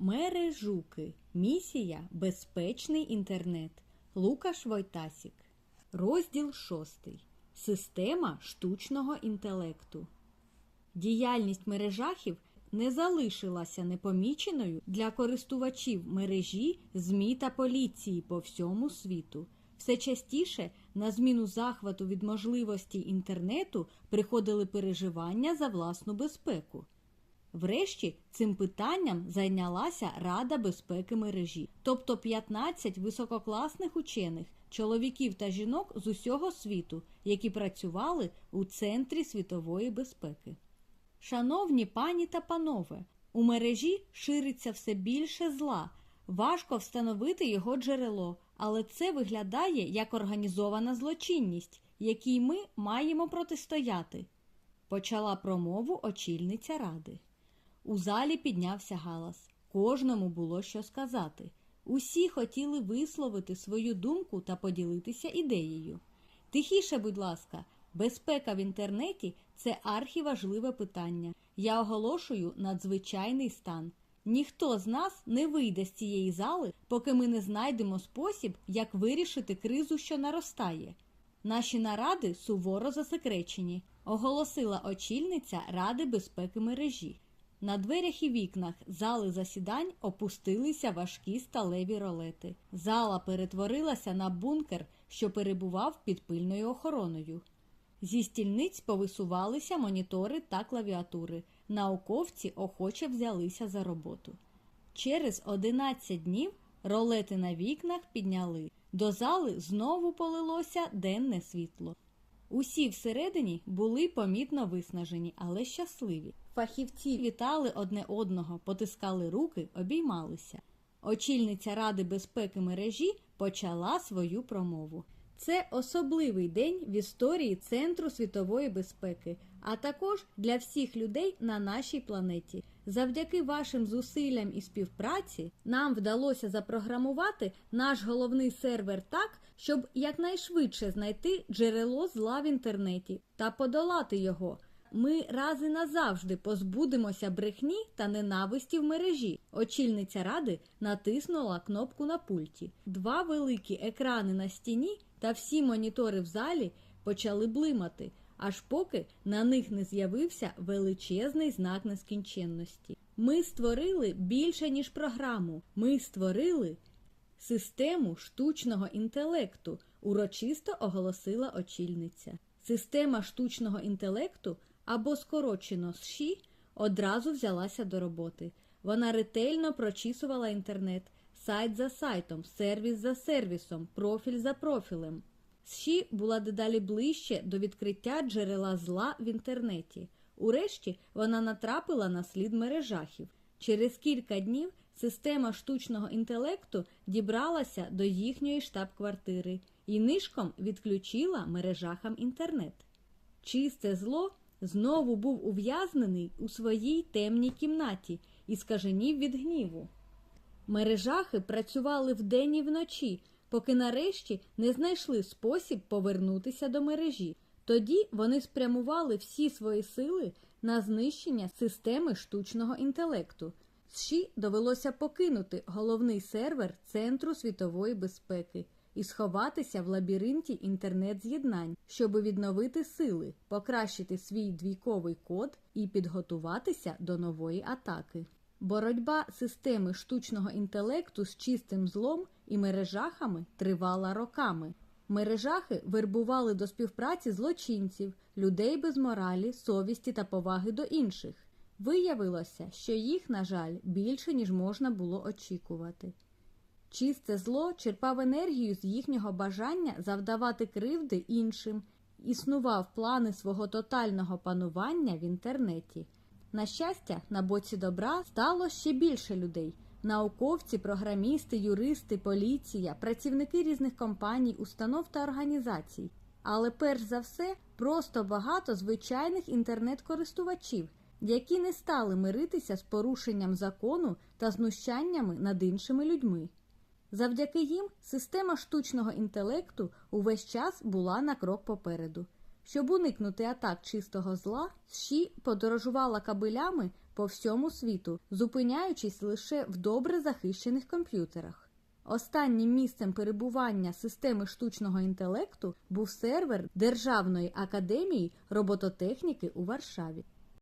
Мережуки. Місія Безпечний інтернет. Лукаш Войтасік. Розділ 6. Система штучного інтелекту. Діяльність мережахів не залишилася непоміченою для користувачів мережі, ЗМІ та поліції по всьому світу. Все частіше на зміну захвату від можливості інтернету приходили переживання за власну безпеку. Врешті цим питанням зайнялася Рада безпеки мережі, тобто 15 висококласних учених, чоловіків та жінок з усього світу, які працювали у Центрі світової безпеки. Шановні пані та панове, у мережі шириться все більше зла. Важко встановити його джерело, але це виглядає як організована злочинність, якій ми маємо протистояти. Почала промову очільниця ради. У залі піднявся галас. Кожному було що сказати. Усі хотіли висловити свою думку та поділитися ідеєю. Тихіше, будь ласка, безпека в інтернеті це архіважливе питання. Я оголошую надзвичайний стан. Ніхто з нас не вийде з цієї зали, поки ми не знайдемо спосіб, як вирішити кризу, що наростає. Наші наради суворо засекречені, оголосила очільниця Ради безпеки мережі. На дверях і вікнах зали засідань опустилися важкі сталеві ролети. Зала перетворилася на бункер, що перебував під пильною охороною. Зі стільниць повисувалися монітори та клавіатури. Науковці охоче взялися за роботу. Через 11 днів ролети на вікнах підняли. До зали знову полилося денне світло. Усі всередині були помітно виснажені, але щасливі. Фахівці вітали одне одного, потискали руки, обіймалися. Очільниця Ради безпеки мережі почала свою промову. Це особливий день в історії Центру світової безпеки, а також для всіх людей на нашій планеті. Завдяки вашим зусиллям і співпраці нам вдалося запрограмувати наш головний сервер так, щоб якнайшвидше знайти джерело зла в інтернеті та подолати його. Ми раз і назавжди позбудемося брехні та ненависті в мережі. Очільниця ради натиснула кнопку на пульті. Два великі екрани на стіні та всі монітори в залі почали блимати, аж поки на них не з'явився величезний знак нескінченності. Ми створили більше, ніж програму. Ми створили систему штучного інтелекту, урочисто оголосила очільниця. Система штучного інтелекту або скорочено СШІ одразу взялася до роботи. Вона ретельно прочісувала інтернет, сайт за сайтом, сервіс за сервісом, профіль за профілем. СШІ була дедалі ближче до відкриття джерела зла в інтернеті. Урешті вона натрапила на слід мережахів. Через кілька днів система штучного інтелекту дібралася до їхньої штаб-квартири і нишком відключила мережахам інтернет. Чисте зло знову був ув'язнений у своїй темній кімнаті і скаженів від гніву. Мережахи працювали вдень і вночі, поки нарешті не знайшли спосіб повернутися до мережі. Тоді вони спрямували всі свої сили на знищення системи штучного інтелекту. СШІ довелося покинути головний сервер Центру світової безпеки і сховатися в лабіринті інтернет-з'єднань, щоб відновити сили, покращити свій двійковий код і підготуватися до нової атаки. Боротьба системи штучного інтелекту з чистим злом і мережахами тривала роками. Мережахи вербували до співпраці злочинців, людей без моралі, совісті та поваги до інших. Виявилося, що їх, на жаль, більше, ніж можна було очікувати. Чисте зло черпав енергію з їхнього бажання завдавати кривди іншим, існував плани свого тотального панування в інтернеті. На щастя, на боці добра стало ще більше людей. Науковці, програмісти, юристи, поліція, працівники різних компаній, установ та організацій. Але перш за все, просто багато звичайних інтернет-користувачів, які не стали миритися з порушенням закону та знущаннями над іншими людьми. Завдяки їм система штучного інтелекту увесь час була на крок попереду. Щоб уникнути атак чистого зла, Ші подорожувала кабелями по всьому світу, зупиняючись лише в добре захищених комп'ютерах. Останнім місцем перебування системи штучного інтелекту був сервер Державної академії робототехніки у Варшаві.